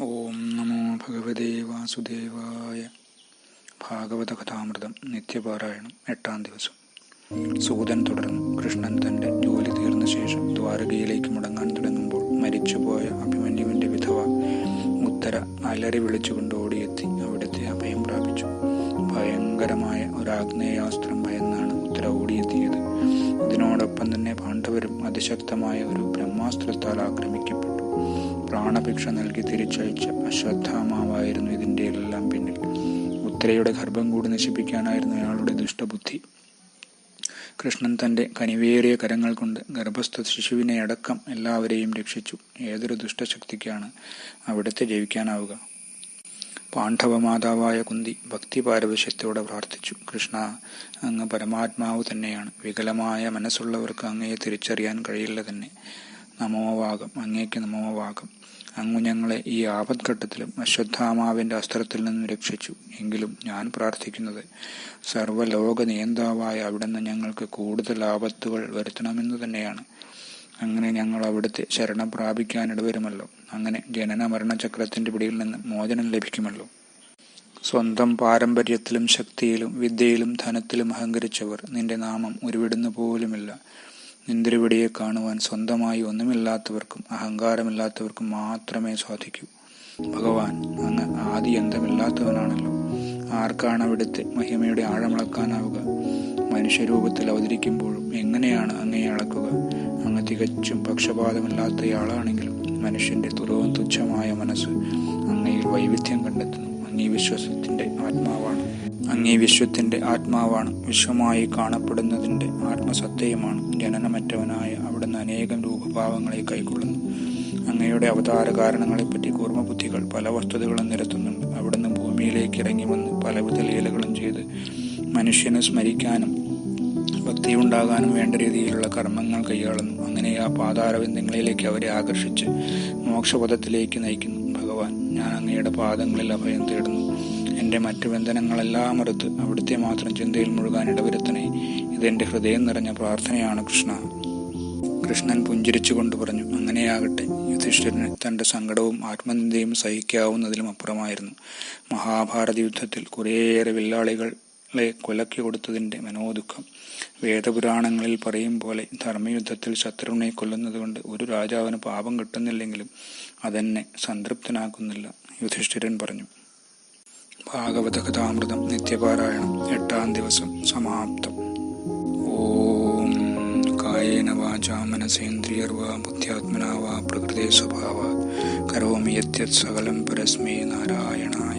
ഓം നമോ ഭഗവതേ വാസുദേവായ. ഭാഗവത കഥാമൃതം നിത്യപാരായണം എട്ടാം ദിവസം. സൂതൻ തുടർന്നു. കൃഷ്ണൻ തന്റെ ജോലി തീർന്ന ശേഷം ദ്വാരകയിലേക്ക് മുടങ്ങാൻ തുടങ്ങുമ്പോൾ മരിച്ചുപോയ അഭിമന്യുവിന്റെ വിധവ ഉത്തര അലറി വിളിച്ചുകൊണ്ട് ഓടിയെത്തി അവിടുത്തെ അഭയം പ്രാപിച്ചു. ഭയങ്കരമായ ഒരു ആഗ്നേയാസ്ത്രം ഭയന്നാണ് ഉത്തര ഓടിയെത്തിയത്. ഇതിനോടൊപ്പം തന്നെ പാണ്ഡവരും അതിശക്തമായ ഒരു ബ്രഹ്മാസ്ത്രത്താൽ ആക്രമിക്കപ്പെട്ടു. പ്രാണഭിക്ഷ നൽകി തിരിച്ചയച്ച അശ്വത്ഥാമാവായിരുന്നു ഇതിന്റെ എല്ലാം പിന്നിൽ. ഉത്തരയുടെ ഗർഭം കൂടി നശിപ്പിക്കാനായിരുന്നു അയാളുടെ ദുഷ്ടബുദ്ധി. കൃഷ്ണൻ തന്റെ കനിവേറിയ കരങ്ങൾ കൊണ്ട് ഗർഭസ്ഥ ശിശുവിനെ അടക്കം എല്ലാവരെയും രക്ഷിച്ചു. ഏതൊരു ദുഷ്ടശക്തിക്കാണ് അവിടുത്തെ ജയിക്കാനാവുക? പാണ്ഡവമാതാവായ കുന്തി ഭക്തി പാരവശ്യത്തോടെ പ്രാർത്ഥിച്ചു. കൃഷ്ണ അങ്ങ് പരമാത്മാവ് തന്നെയാണ്. വികലമായ മനസ്സുള്ളവർക്ക് അങ്ങയെ തിരിച്ചറിയാൻ കഴിയില്ല തന്നെ. നമോവാകം. അങ്ങേക്ക് നമോവാകം. അങ്ങു ഞങ്ങളെ ഈ ആപത്ഘട്ടത്തിലും അശ്വത്ഥാമാവിന്റെ അസ്ത്രത്തിൽ നിന്നും രക്ഷിച്ചു. എങ്കിലും ഞാൻ പ്രാർത്ഥിക്കുന്നത് സർവലോക നിയന്താവായ അവിടുന്ന് ഞങ്ങൾക്ക് കൂടുതൽ ആപത്തുകൾ വരുത്തണമെന്ന് തന്നെയാണ്. അങ്ങനെ ഞങ്ങൾ അവിടുത്തെ ശരണം പ്രാപിക്കാനിടവരുമല്ലോ. അങ്ങനെ ജനന മരണചക്രത്തിന്റെ പിടിയിൽ നിന്ന് മോചനം ലഭിക്കുമല്ലോ. സ്വന്തം പാരമ്പര്യത്തിലും ശക്തിയിലും വിദ്യയിലും ധനത്തിലും അഹങ്കരിച്ചവർ നിന്റെ നാമം ഉരുവിടുന്നു പോലുമില്ല. നിന്തിരുവിടിയെ കാണുവാൻ സ്വന്തമായി ഒന്നുമില്ലാത്തവർക്കും അഹങ്കാരമില്ലാത്തവർക്കും മാത്രമേ സാധിക്കൂ. ഭഗവാൻ അങ്ങ് ആദി അന്തമില്ലാത്തവനാണല്ലോ ആർക്കാണ് അവിടുത്തെ മഹിമയുടെ ആഴമളക്കാനാവുക? മനുഷ്യരൂപത്തിൽ അവതരിക്കുമ്പോഴും എങ്ങനെയാണ് അങ്ങയെ അളക്കുക? അങ്ങ് തികച്ചും പക്ഷപാതമില്ലാത്തയാളാണെങ്കിലും മനുഷ്യന്റെ തുറവും തുച്ഛമായ മനസ്സ് അങ്ങയിൽ വൈവിധ്യം കണ്ടെത്തുന്നു. അങ്ങീ വിശ്വാസത്തിന്റെ ആത്മാവാണ്. അങ്ങീ വിശ്വത്തിന്റെ ആത്മാവാണ്. വിശ്വമായി കാണപ്പെടുന്നതിന്റെ ആത്മസത്യമാണ്. ജനനമറ്റവനായ അവിടുന്ന് അനേകം രൂപഭാവങ്ങളെ കൈക്കൊള്ളുന്നു. അങ്ങയുടെ അവതാര കാരണങ്ങളെപ്പറ്റി കൂർമ്മബുദ്ധികൾ പല വസ്തുതകളും നിരത്തുന്നുണ്ട്. അവിടുന്ന് ഭൂമിയിലേക്ക് ഇറങ്ങി വന്ന് പലവിധ ലീലകളും ചെയ്ത് മനുഷ്യനെ സ്മരിക്കാനും ഭക്തി ഉണ്ടാകാനും വേണ്ട രീതിയിലുള്ള കർമ്മങ്ങൾ കൈയാളുന്നു. അങ്ങനെ ആ പാതാരവിന്ദങ്ങളിലേക്ക് അവരെ ആകർഷിച്ച് മോക്ഷപഥത്തിലേക്ക് നയിക്കുന്നു. ഭഗവാൻ ഞാൻ അങ്ങയുടെ പാദങ്ങളിൽ അഭയം തേടുന്നു. എന്റെ മറ്റു ബന്ധനങ്ങളെല്ലാം മറുത്ത് അവിടുത്തെ മാത്രം ചിന്തയിൽ മുഴുകാൻ ഇടവരുത്തണേ. ഇതെന്റെ ഹൃദയം നിറഞ്ഞ പ്രാർത്ഥനയാണ് കൃഷ്ണ. കൃഷ്ണൻ പുഞ്ചിരിച്ചുകൊണ്ട് പറഞ്ഞു അങ്ങനെയാകട്ടെ. യുധിഷ്ഠിരന് തന്റെ സങ്കടവും ആത്മനിന്ദയും സഹിക്കാവുന്നതിലും അപ്പുറമായിരുന്നു. മഹാഭാരത യുദ്ധത്തിൽ കുറേയേറെ വില്ലാളികളെ കൊലക്കി കൊടുത്തതിന്റെ മനോദുഃഖം. വേദപുരാണങ്ങളിൽ പറയും പോലെ ധർമ്മയുദ്ധത്തിൽ ശത്രുവിനെ കൊല്ലുന്നതുകൊണ്ട് ഒരു രാജാവിന് പാപം കിട്ടുന്നില്ലെങ്കിലും അതെന്നെ സംതൃപ്തനാക്കുന്നില്ല യുധിഷ്ഠിരൻ പറഞ്ഞു. ഭാഗവത കഥാമൃതം നിത്യപാരായണം. എട്ടാം ദിവസം സമാപ്തം. ഓം കായേന വാചാ മനസേന്ദ്രിയർവാ ബുദ്ധ്യാത്മനാ വാ പ്രകൃതേ സ്വഭാവ. കരോമി യത്യത് സകലം പരസ്മേ നാരായണ